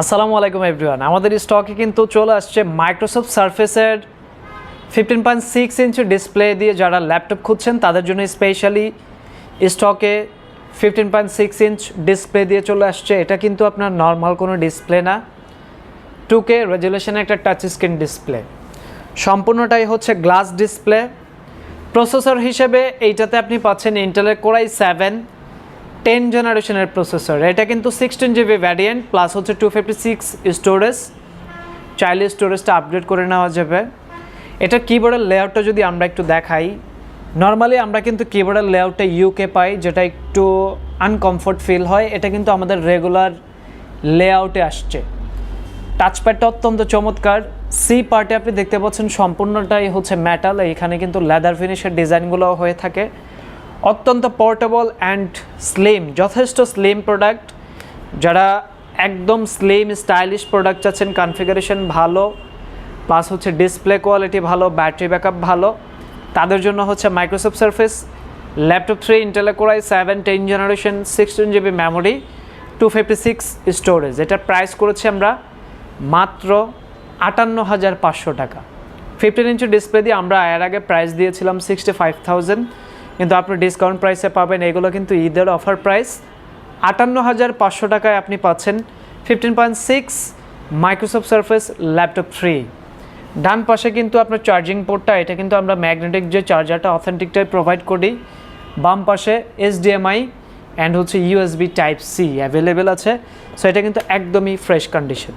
আসসালামু আলাইকুম এভরিওয়ান আমাদের স্টকে কিন্তু চলে আসছে Microsoft সার্ফেসের fifteen point six inch display দিয়ে যারা ল্যাপটপ খুঁজছেন, তাদের জন্য স্পেশালি স্টকে fifteen point six inch display দিয়ে চলে আসছে। এটা কিন্তু আপনার নর্মাল কোনো ডিসপ্লে না। টু কে রেজুলেশনের একটা টাচ স্ক্রিন ডিসপ্লে সম্পূর্ণটাই হচ্ছে গ্লাস ডিসপ্লে প্রসেসর হিসেবে এইটাতে আপনি পাচ্ছেন ইন্টেলের কোরাই সেভেন টেন জেনারেশনের প্রসেসর এটা কিন্তু সিক্সটিন জিবি ভ্যারিয়েন্ট প্লাস হচ্ছে টু ফিফটি সিক্স স্টোরেজ চাইলে স্টোরেজটা আপগ্রেড করে নেওয়া যাবে। এটা কিবোর্ডের লেআউটটা যদি আমরা একটু দেখাই নর্মালি আমরা কিন্তু কিবোর্ডের লেআউটটা ইউকে পাই, যেটা একটু আনকমফোর্ট ফিল হয়। এটা কিন্তু আমাদের রেগুলার লেআউটে আসছে। টাচপ্যাডটা অত্যন্ত চমৎকার। সি পার্টে আপনি দেখতে পাচ্ছেন সম্পূর্ণটাই হচ্ছে মেটাল এইখানে কিন্তু লেদার ফিনিশের ডিজাইনগুলো হয়ে থাকে। অত্যন্ত পোর্টেবল অ্যান্ড স্লিম যথেষ্ট স্লিম প্রোডাক্ট যারা একদম স্লিম স্টাইলিশ প্রোডাক্ট চাচ্ছেন কনফিগারেশন ভালো প্লাস হচ্ছে ডিসপ্লে কোয়ালিটি ভালো ব্যাটারি ব্যাকআপ ভালো। তাদের জন্য হচ্ছে Microsoft surface laptop three ইন্টেলে core i seven ten generation sixteen GB memory two fifty six storage এটার প্রাইস করেছি আমরা মাত্র আটান্ন হাজার পাঁচশো টাকা। ফিফটিন ইঞ্চি ডিসপ্লে দিয়ে আমরা এর আগে প্রাইস দিয়েছিলাম সিক্সটি ফাইভ থাউজেন্ড কিন্তু আপনি ডিসকাউন্ট প্রাইসে পাবেন, এগুলো কিন্তু ঈদের অফার প্রাইস আটান্ন হাজার পাঁচশো টাকায় আপনি পাচ্ছেন fifteen point six Microsoft Surface laptop three ডান পাশে কিন্তু আপনার চার্জিং পোর্টটা এটা কিন্তু আমরা ম্যাগনেটিক যে চার্জারটা অথেন্টিকটাই প্রোভাইড করি। বাম পাশে এইচডিএমআই অ্যান্ড হচ্ছে ইউএসবি টাইপ সি অ্যাভেলেবেল আছে। সো এটা কিন্তু একদমই ফ্রেশ কন্ডিশন